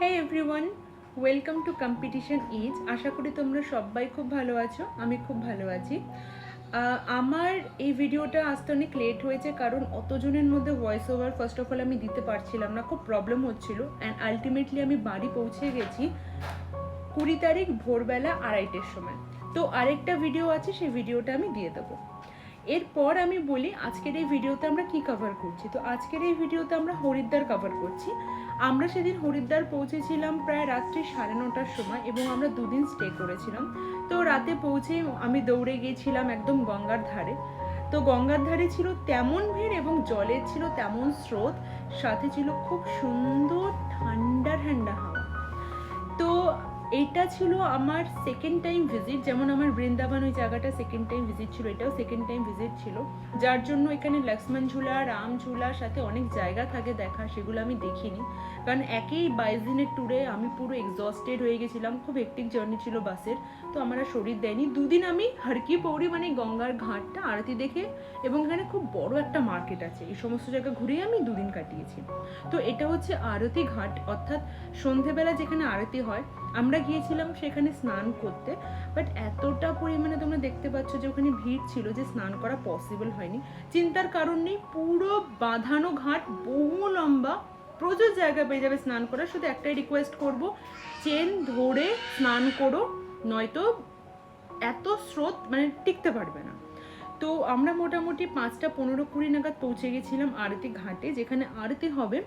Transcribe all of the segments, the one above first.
হ্যাঁ everyone welcome to competition is আশা করি তোমরা সবাই খুব ভালো আছো, আমি খুব ভালো আছি। আমার এই ভিডিওটা আসতে অনেক লেট হয়েছে, কারণ অতজনের মধ্যে voice over first of all আমি দিতে পারছিলাম না, খুব প্রবলেম হচ্ছিল অ্যান্ড আলটিমেটলি আমি বাড়ি পৌঁছে গেছি কুড়ি তারিখ ভোরবেলা আড়াইটের সময়। তো আরেকটা ভিডিও আছে, সেই ভিডিওটা আমি দিয়ে দেবো। এরপর আমি বলি আজকের এই ভিডিওতে আমরা কি কভার করছি? তো আজকের এই ভিডিওতে আমরা হরিদ্বার কভার করছি। আমরা সেদিন হরিদ্বার পৌঁছেছিলাম প্রায় রাত্রি সাড়ে নটার সময় এবং আমরা দুদিন স্টে করেছিলাম। তো রাতে পৌঁছে আমি দৌড়ে গিয়েছিলাম একদম গঙ্গার ধারে। তো গঙ্গার ধারে ছিল তেমন ভিড় এবং জলের ছিল তেমন স্রোত, সাথে ছিল খুব সুন্দর ঠান্ডা ঠান্ডা হাওয়া। তো এইটা ছিল আমার সেকেন্ড টাইম ভিজিট যেমন আমার বৃন্দাবন ওই জায়গাটা সেকেন্ড টাইম ভিজিট ছিল, এটাও সেকেন্ড টাইম ভিজিট ছিল। যার জন্য এখানে লক্ষ্মণ ঝুলা, রাম ঝুলার সাথে অনেক জায়গা থাকে দেখা, সেগুলো আমি দেখিনি। কারণ একই বাইশ দিনের ট্যুরে আমি পুরো এক্সস্টেড হয়ে গেছিলাম, খুব হেক্টিক জার্নি ছিল বাসের, তো আমার আর শরীর দেয়নি। দুদিন আমি হারকি পৌড়ি মানে গঙ্গার ঘাটটা আরতি দেখে, এবং এখানে খুব বড় একটা মার্কেট আছে, এই সমস্ত জায়গা ঘুরেই আমি দুদিন কাটিয়েছি। তো এটা হচ্ছে আরতি ঘাট, অর্থাৎ সন্ধেবেলা যেখানে আরতি হয় আমরা গিয়েছিলাম সেখানে স্নান করতে বাট এতটা পরিমাণে তোমরা দেখতে পাচ্ছ যে ওখানে ভিড় ছিল যে স্নান করা পসিবল হয়নি। চিন্তার কারণ নেই, পুরো বাঁধানো ঘাট বহু লম্বা, প্রচুর জায়গা পেয়ে যাবে স্নান করার। শুধু একটাই রিকোয়েস্ট করব, চেন ধরে স্নান করো, নয়তো এত স্রোত মানে টিকতে পারবে না। তো আমরা মোটামুটি পাঁচটা পনেরো কুড়ি নাগাদ পৌঁছে গেছিলাম আরতি ঘাটে, যেখানে আরতি হবে।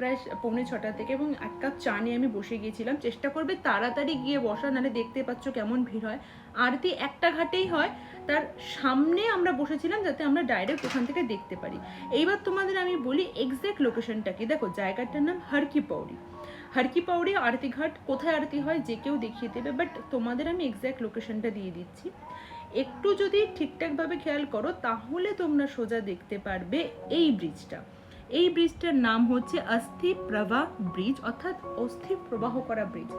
প্রায় পৌনে ছটা থেকে এবং এক কাপ চা নিয়ে আমি বসে গিয়েছিলাম। চেষ্টা করবে তাড়াতাড়ি গিয়ে বসা, নাহলে দেখতে পাচ্ছ কেমন ভিড় হয়। আরতি একটা ঘাটেই হয়, তার সামনে আমরা বসেছিলাম যাতে আমরা ডাইরেক্ট ওখান থেকে দেখতে পারি। এইবার তোমাদের আমি বলি এক্স্যাক্ট লোকেশনটা কি। দেখো, জায়গাটার নাম হারকি পৌড়ি। হারকি পাউড়ি আরতি ঘাট, কোথায় আরতি হয় যে কেউ দেখিয়ে দেবে বাট তোমাদের আমি এক্স্যাক্ট লোকেশনটা দিয়ে দিচ্ছি। একটু যদি ঠিকঠাকভাবে খেয়াল করো, তাহলে তোমরা সোজা দেখতে পারবে এই ব্রিজটা এই ব্রিজটার নাম হচ্ছে অস্থি প্রবাহ ব্রিজ, অর্থাৎ অস্থি প্রবাহ করা ব্রিজ।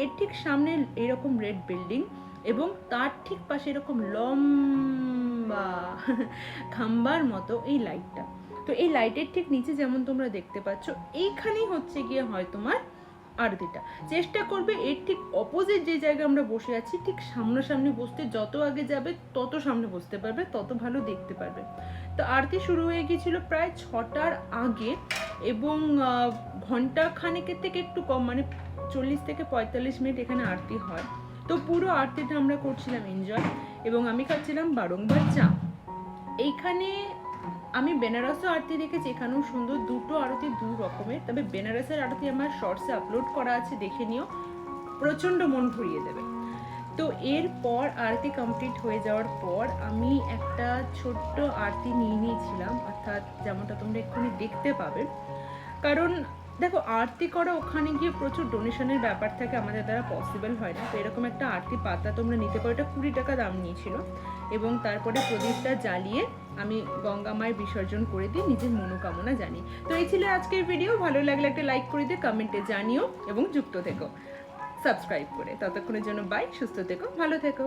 এর ঠিক সামনে এরকম রেড বিল্ডিং এবং তার ঠিক পাশে এরকম লম্বা খাম্বার মতো এই লাইটটা। তো এই লাইটের ঠিক নিচে যেমন তোমরা দেখতে পাচ্ছ, এইখানেই হচ্ছে গিয়ে হয় তোমার আরতিটা। চেষ্টা করবে এর ঠিক অপোজিট যে জায়গায় আমরা বসে আছি, ঠিক সামনাসামনি বসতে যত আগে যাবে তত সামনে বসতে পারবে, তত ভালো দেখতে পারবে। তো আরতি শুরু হয়ে গিয়েছিল প্রায় ছটার আগে এবং ঘণ্টা খানেকের থেকে একটু কম মানে চল্লিশ থেকে পঁয়তাল্লিশ মিনিট এখানে আরতি হয়। তো পুরো আরতিটা আমরা করছিলাম এনজয় এবং আমি খাচ্ছিলাম বারংবার চা। এইখানে আমি বেনারসও আরতি দেখেছি, এখানেও সুন্দর দুটো আরতি দু রকমের। তবে বেনারসের আরতি আমার শর্টসে আপলোড করা আছে, দেখে নিও। প্রচণ্ড মন ভরিয়ে দেবে। তো এরপর আরতি কমপ্লিট হয়ে যাওয়ার পর আমি একটা ছোট্ট আরতি নিয়ে নিয়েছিলাম, অর্থাৎ যেমনটা তোমরা এক্ষুনি দেখতে পাবে। কারণ দেখো, আরতি করা, ওখানে গিয়ে প্রচুর ডোনেশনের ব্যাপার থাকে আমাদের দ্বারা পসিবল হয় না। তো এরকম একটা আরতি পাতা তোমরা নিতে পারো। এটা কুড়ি টাকা দাম নিয়েছিল। এবং তারপরে প্রদীপটা জ্বালিয়ে আমি গঙ্গা মায়ের বিসর্জন করে দিই নিজের মনোকামনা জানি তো এই ছিল আজকের ভিডিও ভালো লাগলে একটা লাইক করে দিয়ে কমেন্টে জানিও এবং যুক্ত থেকো। সাবস্ক্রাইব করে। ততক্ষণের জন্য বাই সুস্থ থেকো। ভালো থেকো।